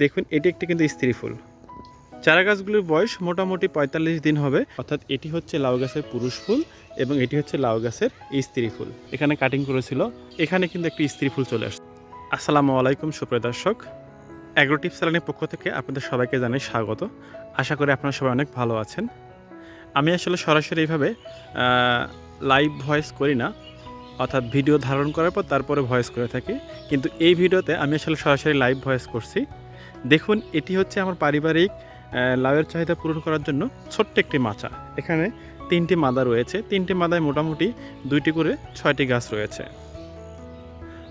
দেখুন, এটি একটি কিন্তু স্ত্রী ফুল। চারা গাছগুলির বয়স মোটামুটি পঁয়তাল্লিশ দিন হবে। অর্থাৎ এটি হচ্ছে লাউ গাছের পুরুষ ফুল এবং এটি হচ্ছে লাউ গাছের স্ত্রী ফুল। এখানে কাটিং করেছিল। এখানে কিন্তু একটি স্ত্রী ফুল চলে আসছে। আসসালামু আলাইকুম, সুপ্রিয় দর্শক। অ্যাগ্রো টিপস চ্যানেলের পক্ষ থেকে আপনাদের সবাইকে জানাই স্বাগত। আশা করি আপনারা সবাই অনেক ভালো আছেন। আমি আসলে সরাসরি এইভাবে লাইভ ভয়েস করি না। অর্থাৎ ভিডিও ধারণ করার পর তারপরে ভয়েস করে থাকি। কিন্তু এই ভিডিওতে আমি আসলে সরাসরি লাইভ ভয়েস করছি। দেখুন, এটি হচ্ছে আমার পারিবারিক লাউয়ের চাহিদা পূরণ করার জন্য ছোট্ট একটি মাচা। এখানে তিনটি মাদা রয়েছে। তিনটি মাদায় মোটামুটি দুইটি করে ছয়টি গাছ রয়েছে।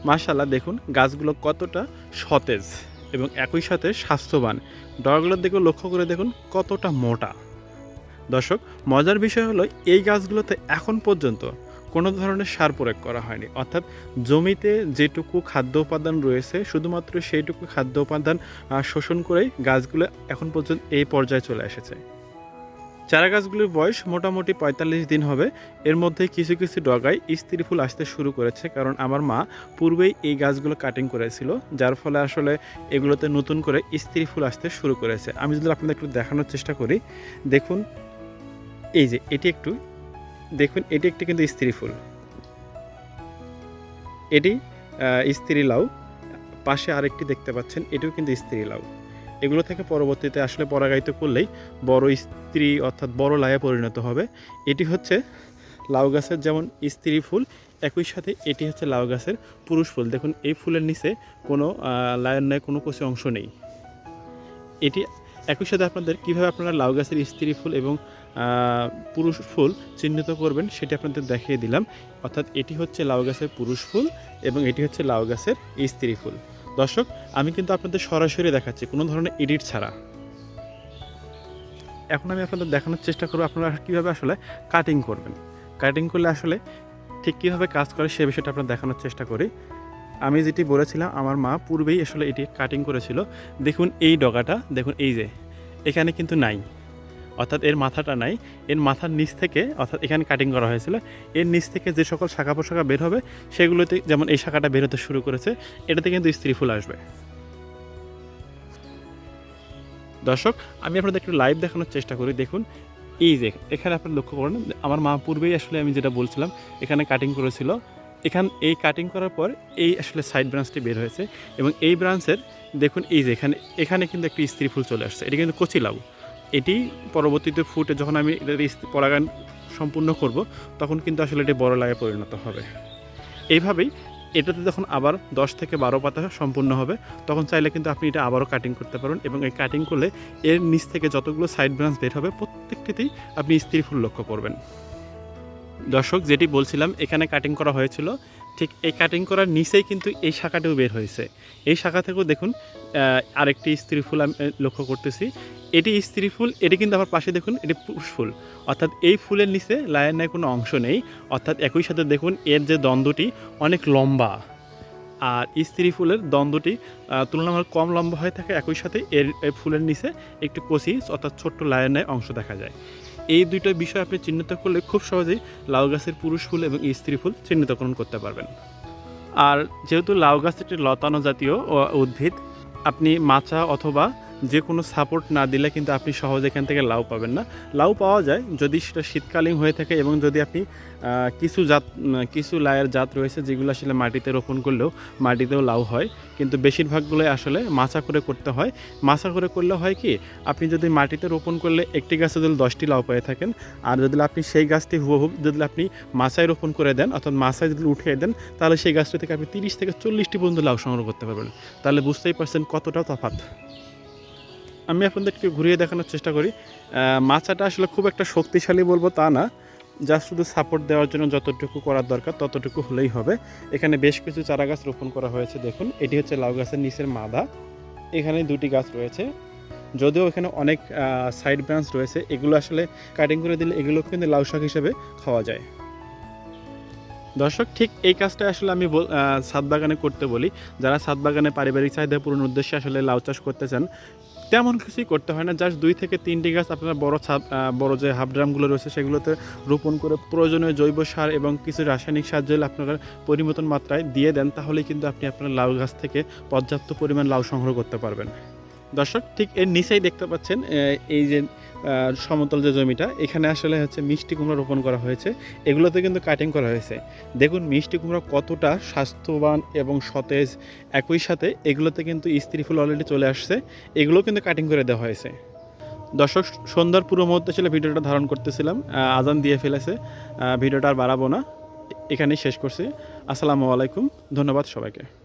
মাশাল্লাহ দেখুন, গাছগুলো কতটা সতেজ এবং একই সাথে স্বাস্থ্যবান। ডগাগুলোর দিকে লক্ষ্য করে দেখুন, কতটা মোটা। দর্শক, মজার বিষয় হলো, এই গাছগুলোতে এখন পর্যন্ত কোনো ধরনের সার প্রয়োগ করা হয়নি। অর্থাৎ জমিতে যেটুকু খাদ্য উপাদান রয়েছে, শুধুমাত্র সেইটুকু খাদ্য উপাদান শোষণ করেই গাছগুলো এখন পর্যন্ত এই পর্যায়ে চলে এসেছে। চারা গাছগুলির বয়স মোটামুটি পঁয়তাল্লিশ দিন হবে। এর মধ্যে কিছু কিছু ডগায় স্ত্রী ফুল আসতে শুরু করেছে, কারণ আমার মা পূর্বেই এই গাছগুলো কাটিং করেছিল, যার ফলে আসলে এগুলোতে নতুন করে স্ত্রী ফুল আসতে শুরু করেছে। আমি যদি আপনাদের একটু দেখানোর চেষ্টা করি, দেখুন, এই যে এটি একটু দেখুন এটি একটি কিন্তু স্ত্রী ফুল। এটি স্ত্রী লাউ। পাশে আরেকটি দেখতে পাচ্ছেন, এটিও কিন্তু স্ত্রী লাউ। এগুলো থেকে পরবর্তীতে আসলে পরাগায়িত করলেই বড় স্ত্রী অর্থাৎ বড় লায়ে পরিণত হবে। এটি হচ্ছে লাউ গাছের যেমন স্ত্রী ফুল, একই সাথে এটি হচ্ছে লাউ গাছের পুরুষ ফুল। দেখুন, এই ফুলের নিচে কোনো লায়ের নয় কোনো কচি অংশ নেই। এটি একই সাথে আপনাদের কীভাবে আপনারা লাউ গাছের স্ত্রী ফুল এবং পুরুষ ফুল চিহ্নিত করবেন সেটি আপনাদের দেখিয়ে দিলাম। অর্থাৎ এটি হচ্ছে লাউ গাছের পুরুষ ফুল এবং এটি হচ্ছে লাউ গাছের স্ত্রী ফুল। দর্শক, আমি কিন্তু আপনাদের সরাসরি দেখাচ্ছি, কোনো ধরনের এডিট ছাড়া। এখন আমি আপনাদের দেখানোর চেষ্টা করব আপনারা কীভাবে আসলে কাটিং করবেন। কাটিং করলে আসলে ঠিক কীভাবে কাজ করে সে বিষয়টা আপনার দেখানোর চেষ্টা করি। আমি যেটি বলেছিলাম, আমার মা পূর্বেই আসলে এটি কাটিং করেছিল। দেখুন এই ডগাটা, দেখুন এই যে, এখানে কিন্তু নাই। অর্থাৎ এর মাথাটা নাই। এর মাথার নিচ থেকে, অর্থাৎ এখানে কাটিং করা হয়েছিল। এর নিচ থেকে যে সকল শাখা পোশাখা বের হবে, সেগুলোতে যেমন এই শাখাটা বের হতে শুরু করেছে, এটাতে কিন্তু স্ত্রী ফুল আসবে। দর্শক, আমি আপনাদের একটু লাইভ দেখানোর চেষ্টা করি। দেখুন, এই যে, এখানে আপনারা লক্ষ্য করেন, আমার মা পূর্বেই আসলে আমি যেটা বলছিলাম, এখানে কাটিং করেছিল। এখান, এই কাটিং করার পর এই আসলে সাইড ব্রাঞ্চটি বের হয়েছে এবং এই ব্রাঞ্চের দেখুন, এই যে এখানে এখানে কিন্তু একটি স্ত্রী ফুল চলে আসছে। এটা কিন্তু কচি লাউ। এটি পরবর্তীতে ফুটে যখন আমি পরাগায়ন সম্পূর্ণ করব, তখন কিন্তু আসলে এটি বড় লাগায় পরিণত হবে। এইভাবেই এটাতে যখন আবার দশ থেকে বারো পাতা সম্পূর্ণ হবে, তখন চাইলে কিন্তু আপনি এটা আবারও কাটিং করতে পারেন এবং এই কাটিং করলে এর নিচ থেকে যতগুলো সাইড ব্রাঞ্চ বের হবে, প্রত্যেকটিতেই আপনি স্ত্রী ফুল লক্ষ্য করবেন। দর্শক, যেটি বলছিলাম, এখানে কাটিং করা হয়েছিল। ঠিক এই কাটিং করার নিচেই কিন্তু এই শাখাটিও বের হয়েছে। এই শাখা থেকেও দেখুন আরেকটি স্ত্রী ফুল আমি লক্ষ্য করতেছি। এটি স্ত্রী ফুল, এটি কিন্তু আমার পাশে দেখুন, এটি পুরুষ ফুল। অর্থাৎ এই ফুলের নিচে লায়ের নাই কোনো অংশ নেই। অর্থাৎ একই সাথে দেখুন, এর যে দ্বন্দ্বটি অনেক লম্বা। আর স্ত্রী ফুলের দ্বন্দ্বটি তুলনামূলক কম লম্বা হয়ে থাকে। একই সাথে এর ফুলের নিচে একটি কচি অর্থাৎ ছোট্ট লায়ের ন্যায় অংশ দেখা যায়। এই দুইটা বিষয় আপনি চিহ্নিত করলে খুব সহজেই লাউ গাছের পুরুষ ফুল এবং স্ত্রী ফুল চিহ্নিতকরণ করতে পারবেন। আর যেহেতু লাউ গাছ একটি লতানো জাতীয় উদ্ভিদ, আপনি মাচা অথবা যে কোনো সাপোর্ট না দিলে কিন্তু আপনি সহজে এখান থেকে লাউ পাবেন না। লাউ পাওয়া যায় যদি সেটা শীতকালীন হয়ে থাকে এবং যদি আপনি কিছু জাত, কিছু লায়ের জাত রয়েছে যেগুলো আসলে মাটিতে রোপণ করলেও মাটিতেও লাউ হয়। কিন্তু বেশিরভাগগুলোই আসলে মাচা করে করতে হয়। মাচা করে করলে হয় কি, আপনি যদি মাটিতে রোপণ করলে একটি গাছে যদি দশটি লাউ পেয়ে থাকেন, আর যদি আপনি সেই গাছটি হুবহুব যদি আপনি মাচায় রোপণ করে দেন অর্থাৎ মাচায় যদি উঠিয়ে দেন, তাহলে সেই গাছটি থেকে আপনি তিরিশ থেকে চল্লিশটি পর্যন্ত লাউ সংগ্রহ করতে পারবেন। তাহলে বুঝতেই পারছেন কতটা তফাৎ। আমি আপনাদেরকে ঘুরিয়ে দেখানোর চেষ্টা করি। মাচাটা আসলে খুব একটা শক্তিশালী বলব তা না। যা শুধু সাপোর্ট দেওয়ার জন্য যতটুকু করার দরকার, ততটুকু হলেই হবে। এখানে বেশ কিছু চারা গাছ রোপণ করা হয়েছে, দেখুন। এটি হচ্ছে লাউ গাছের নিচের মাদা। এখানে দুটি গাছ রয়েছে। যদিও এখানে অনেক সাইড ব্রাঞ্চ রয়েছে, এগুলো আসলে কাটিং করে দিলে এগুলো কিন্তু লাউ শাক হিসেবে খাওয়া যায়। দর্শক, ঠিক এই কাজটা আসলে আমি ছাদ বাগানে করতে বলি। যারা ছাদ বাগানে পারিবারিক চাহিদা পূরণ উদ্দেশ্যে আসলে লাউ চাষ করতে চান তেমন কিছুই করতে হয় না। জাস্ট দুই থেকে তিনটি গাছ আপনার বড় ছাপ বড় যে হাফ ড্রামগুলো রয়েছে সেগুলোতে রোপণ করে প্রয়োজনীয় জৈব সার এবং কিছু রাসায়নিক সার যদি আপনারা পরিমতন মাত্রায় দিয়ে দেন, তাহলেই কিন্তু আপনি আপনার লাউ গাছ থেকে পর্যাপ্ত পরিমাণ লাউ সংগ্রহ করতে পারবেন। দর্শক, ঠিক এর নিচেই দেখতে পাচ্ছেন এই যে সমতল যে জমিটা, এখানে আসলে হচ্ছে মিষ্টি কুমড়া রোপণ করা হয়েছে। এগুলোতে কিন্তু কাটিং করা হয়েছে। দেখুন, মিষ্টি কুমড়া কতটা স্বাস্থ্যবান এবং সতেজ একই সাথে এগুলোতে কিন্তু স্ত্রী ফুল অলরেডি চলে আসছে। এগুলো কিন্তু কাটিং করে দেওয়া হয়েছে। দর্শক, সন্ধ্যার পুরো মুহূর্তে ছিল ভিডিওটা ধারণ করতেছিলাম। আজান দিয়ে ফেলেছে। ভিডিওটা আর বাড়াবো না। এখানেই শেষ করছি। আসসালামু আলাইকুম। ধন্যবাদ সবাইকে।